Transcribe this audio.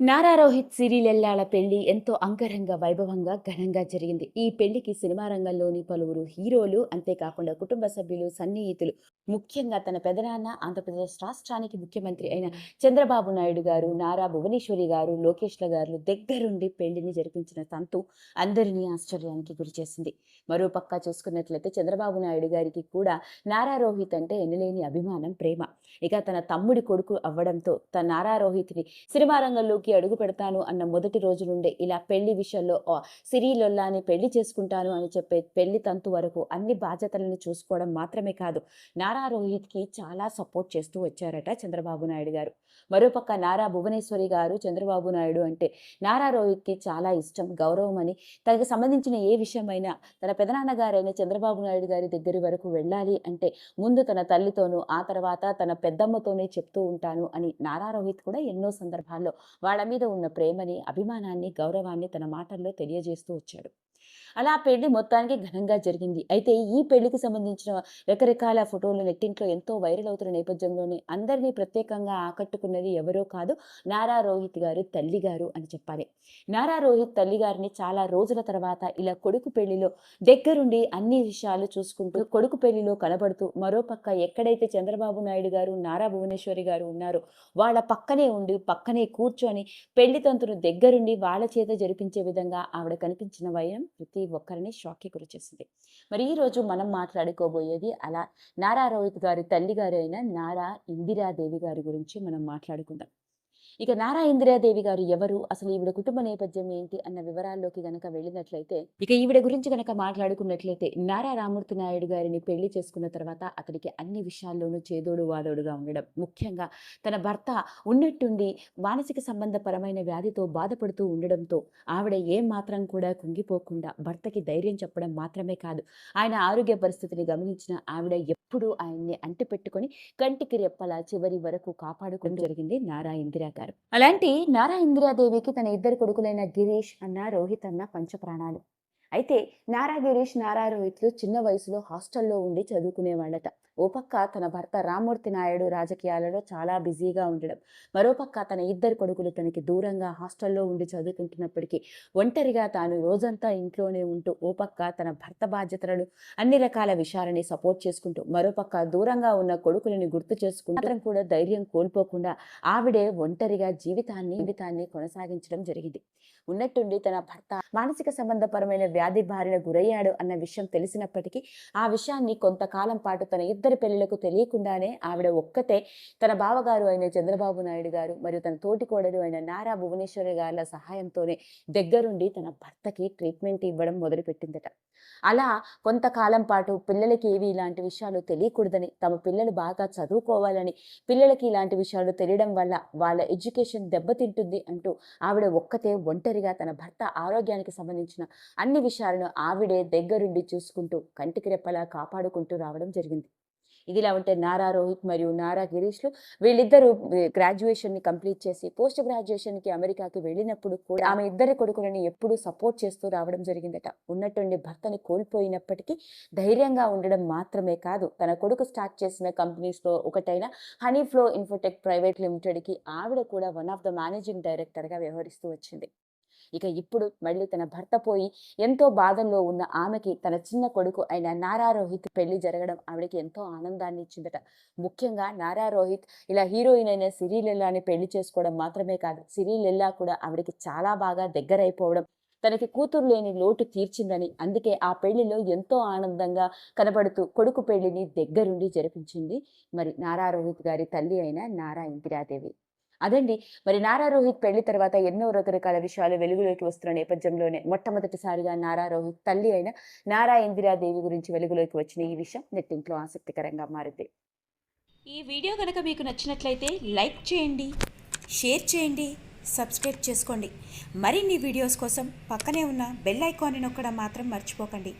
నారా రోహిత్ సిరిలెల్లాల పెళ్ళి ఎంతో అంగరంగ వైభవంగా ఘనంగా జరిగింది. ఈ పెళ్ళికి సినిమా రంగంలోని పలువురు హీరోలు అంతేకాకుండా కుటుంబ సభ్యులు సన్నిహితులు ముఖ్యంగా తన పెదనాన్న ఆంధ్రప్రదేశ్ రాష్ట్రానికి ముఖ్యమంత్రి అయిన చంద్రబాబు నాయుడు గారు నారా భువనేశ్వరి గారు లోకేష్ల గారు దగ్గరుండి పెళ్ళిని జరిపించిన తంతు అందరినీ ఆశ్చర్యానికి గురిచేసింది మరోపక్క చూసుకున్నట్లయితే చంద్రబాబు నాయుడు గారికి కూడా నారా రోహిత్ అంటే ఎనలేని అభిమానం ప్రేమ. ఇక తన తమ్ముడి కొడుకు అవ్వడంతో తన నారా రోహిత్ని సినిమా రంగంలోకి అడుగు పెడతాను అన్న మొదటి రోజు నుండే ఇలా పెళ్ళి విషయంలో సిరీలొల్లాని పెళ్ళి చేసుకుంటాను అని చెప్పే పెళ్ళి తంతు వరకు అన్ని బాధ్యతలను చూసుకోవడం మాత్రమే కాదు నారా రోహిత్కి చాలా సపోర్ట్ చేస్తూ వచ్చారట చంద్రబాబు నాయుడు గారు. మరోపక్క నారా భువనేశ్వరి గారు చంద్రబాబు నాయుడు అంటే నారా రోహిత్కి చాలా ఇష్టం గౌరవం అని తనకు సంబంధించిన ఏ విషయమైనా తన పెదనాన్నగారైన చంద్రబాబు నాయుడు గారి దగ్గర వరకు వెళ్ళాలి అంటే ముందు తన తల్లితోనూ ఆ తర్వాత తన పెద్దమ్మతోనే చెప్తూ ఉంటాను అని నారా రోహిత్ కూడా ఎన్నో సందర్భాల్లో వాళ్ళ మీద ఉన్న ప్రేమని అభిమానాన్ని గౌరవాన్ని తన మాటల్లో తెలియజేస్తూ వచ్చాడు. అలా ఆ పెళ్ళి మొత్తానికి ఘనంగా జరిగింది. అయితే ఈ పెళ్ళికి సంబంధించిన రకరకాల ఫోటోలు నెట్టింట్లో ఎంతో వైరల్ అవుతున్న నేపథ్యంలోనే అందరినీ ప్రత్యేకంగా ఆకట్టుకున్నది ఎవరో కాదు నారా రోహిత్ గారు తల్లి గారు అని చెప్పాలి. నారా రోహిత్ తల్లి గారిని చాలా రోజుల తర్వాత ఇలా కొడుకు పెళ్ళిలో దగ్గరుండి అన్ని విషయాలు చూసుకుంటూ కొడుకు పెళ్ళిలో కనబడుతూ మరోపక్క ఎక్కడైతే చంద్రబాబు నాయుడు గారు నారా భువనేశ్వరి గారు ఉన్నారో వాళ్ళ పక్కనే ఉండి పక్కనే కూర్చొని పెళ్ళి తంతును దగ్గరుండి వాళ్ళ చేత జరిపించే విధంగా ఆవిడ కనిపించిన వైరం ప్రతి ప్రతి ఒక్కరిని షాక్కి గురిచేసింది. మరి ఈ రోజు మనం మాట్లాడుకోబోయేది అలా నారా రోహిత్ గారి తల్లి గారు అయిన నారా ఇందిరాదేవి గారి గురించి మనం మాట్లాడుకుందాం. ఇక నారా ఇందిరాదేవి గారు ఎవరు? అసలు ఈవిడ కుటుంబ నేపథ్యం ఏంటి? అన్న వివరాల్లోకి గనక వెళ్ళినట్లయితే ఇక ఈవిడ గురించి గనక మాట్లాడుకున్నట్లయితే నారా రామూర్తి నాయుడు గారిని పెళ్ళి చేసుకున్న తర్వాత అతనికి అన్ని విషయాల్లోనూ చేదోడు వాదోడుగా ఉండడం. ముఖ్యంగా తన భర్త ఉన్నట్టుండి మానసిక సంబంధపరమైన వ్యాధితో బాధపడుతూ ఉండడంతో ఆవిడ ఏం మాత్రం కూడా కుంగిపోకుండా భర్తకి ధైర్యం చెప్పడం మాత్రమే కాదు ఆయన ఆరోగ్య పరిస్థితిని గమనించిన ఆవిడ ఎప్పుడూ ఆయన్ని అంటిపెట్టుకొని కంటికి రెప్పలా చివరి వరకు కాపాడుకోవడం జరిగింది నారా ఇందిరా గారు. అలాంటి నారా ఇందిరాదేవికి తన ఇద్దరు కొడుకులైన గిరీష్ అన్న రోహిత్ అన్న పంచప్రాణాలు. అయితే నారా గిరీష్ నారా రోహిత్లు చిన్న వయసులో హాస్టల్లో ఉండి చదువుకునేవాళ్ళట. ఓ పక్క తన భర్త రామూర్తి నాయుడు రాజకీయాలలో చాలా బిజీగా ఉండడం మరోపక్క తన ఇద్దరు కొడుకులు తనకి దూరంగా హాస్టల్లో ఉండి చదువుకుంటున్నప్పటికీ ఒంటరిగా తాను రోజంతా ఇంట్లోనే ఉంటూ ఓ పక్క తన భర్త బాధ్యతలను అన్ని రకాల విషయాలని సపోర్ట్ చేసుకుంటూ మరోపక్క దూరంగా ఉన్న కొడుకులని గుర్తు చేసుకుంటూ కూడా ధైర్యం కోల్పోకుండా ఆవిడే ఒంటరిగా జీవితాన్ని జీవితాన్ని కొనసాగించడం జరిగింది. ఉన్నట్టుండి తన భర్త మానసిక సంబంధపరమైన వ్యాధి బారిన గురయ్యాడు అన్న విషయం తెలిసినప్పటికీ ఆ విషయాన్ని కొంతకాలం పాటు తన ఇద్దరి పెళ్ళిలకు తెలియకుండానే ఆవిడ ఒక్కతే తన బావగారు అయిన చంద్రబాబు నాయుడు గారు మరియు తన తోటి కోడలు అయిన నారా భువనేశ్వరి గారుల సహాయంతోనే దగ్గరుండి తన భర్తకి ట్రీట్మెంట్ ఇవ్వడం మొదలుపెట్టిందట. అలా కొంతకాలం పాటు పిల్లలకి ఏవి ఇలాంటి విషయాలు తెలియకూడదని తమ పిల్లలు బాగా చదువుకోవాలని పిల్లలకి ఇలాంటి విషయాలు తెలియడం వల్ల వాళ్ళ ఎడ్యుకేషన్ దెబ్బతింటుంది అంటూ ఆవిడ ఒక్కతే ఒంటరిగా తన భర్త ఆరోగ్యానికి సంబంధించిన అన్ని విషయాలను ఆవిడే దగ్గరుండి చూసుకుంటూ కంటికి రెప్పలా కాపాడుకుంటూ రావడం జరిగింది. ఇదిలా ఉంటే నారా రోహిత్ మరియు నారా గిరీష్లు వీళ్ళిద్దరూ గ్రాడ్యుయేషన్ని కంప్లీట్ చేసి పోస్ట్ గ్రాడ్యుయేషన్కి అమెరికాకి వెళ్ళినప్పుడు కూడా ఆమె ఇద్దరి కొడుకులని ఎప్పుడూ సపోర్ట్ చేస్తూ రావడం జరిగిందట. ఉన్నటువంటి భర్తని కోల్పోయినప్పటికీ ధైర్యంగా ఉండడం మాత్రమే కాదు తన కొడుకు స్టార్ట్ చేసిన కంపెనీస్లో ఒకటైన హనీఫ్లో ఇన్ఫోటెక్ ప్రైవేట్ లిమిటెడ్కి ఆవిడ కూడా వన్ ఆఫ్ ద మేనేజింగ్ డైరెక్టర్గా వ్యవహరిస్తూ వచ్చింది. ఇక ఇప్పుడు మళ్ళీ తన భర్త పోయి ఎంతో బాధల్లో ఉన్న ఆమెకి తన చిన్న కొడుకు అయిన నారా రోహిత్ పెళ్ళి జరగడం ఆవిడకి ఎంతో ఆనందాన్ని ఇచ్చిందట. ముఖ్యంగా నారా రోహిత్ ఇలా హీరోయిన్ అయిన సిరిలెల్లాని పెళ్ళి చేసుకోవడం మాత్రమే కాదు సిరిలెల్లా కూడా ఆవిడకి చాలా బాగా దగ్గరైపోవడం తనకి కూతురు లేని లోటు తీర్చిందని అందుకే ఆ పెళ్ళిలో ఎంతో ఆనందంగా కనబడుతూ కొడుకు పెళ్ళిని దగ్గరుండి జరిపించింది మరి నారా రోహిత్ గారి తల్లి అయిన నారా ఇందిరాదేవి. అదండి. మరి నారా రోహిత్ పెళ్ళి తర్వాత ఎన్నో రకరకాల విషయాలు వెలుగులోకి వస్తున్న నేపథ్యంలోనే మొట్టమొదటిసారిగా నారా రోహిత్ తల్లి అయిన నారా ఇందిరాదేవి గురించి వెలుగులోకి వచ్చిన ఈ విషయం నెట్టింట్లో ఆసక్తికరంగా మారింది. ఈ వీడియో కనుక మీకు నచ్చినట్లయితే లైక్ చేయండి షేర్ చేయండి సబ్స్క్రైబ్ చేసుకోండి. మరిన్ని వీడియోస్ కోసం పక్కనే ఉన్న బెల్ ఐకాన్ని నొక్కడం మాత్రం మర్చిపోకండి.